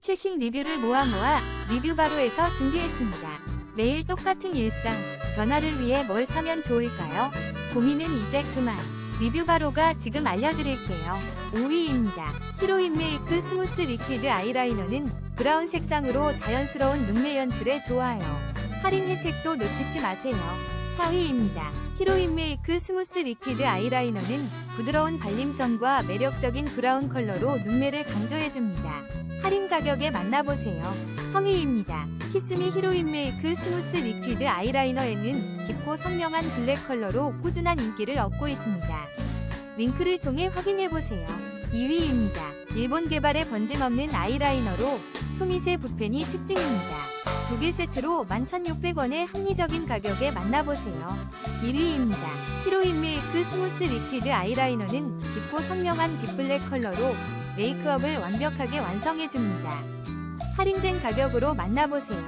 최신 리뷰를 모아 모아 리뷰바로에서 준비했습니다. 매일 똑같은 일상, 변화를 위해 뭘 사면 좋을까요? 고민은 이제 그만. 리뷰바로가 지금 알려드릴게요. 5위입니다. 히로인 메이크 스무스 리퀴드 아이라이너는 브라운 색상으로 자연스러운 눈매 연출에 좋아요. 할인 혜택도 놓치지 마세요. 4위입니다. 히로인 메이크 스무스 리퀴드 아이라이너는 부드러운 발림성과 매력적인 브라운 컬러로 눈매를 강조해줍니다. 할인 가격에 만나보세요. 3위입니다. 키스미 히로인 메이크 스무스 리퀴드 아이라이너에는 깊고 선명한 블랙 컬러로 꾸준한 인기를 얻고 있습니다. 링크를 통해 확인해보세요. 2위입니다. 일본 개발의 번짐없는 아이라이너로 초미세 붓펜이 특징입니다. 두 개 세트로 11,600원의 합리적인 가격에 만나보세요. 1위입니다. 히로인 메이크 스무스 리퀴드 아이라이너는 깊고 선명한 딥블랙 컬러로 메이크업을 완벽하게 완성해줍니다. 할인된 가격으로 만나보세요.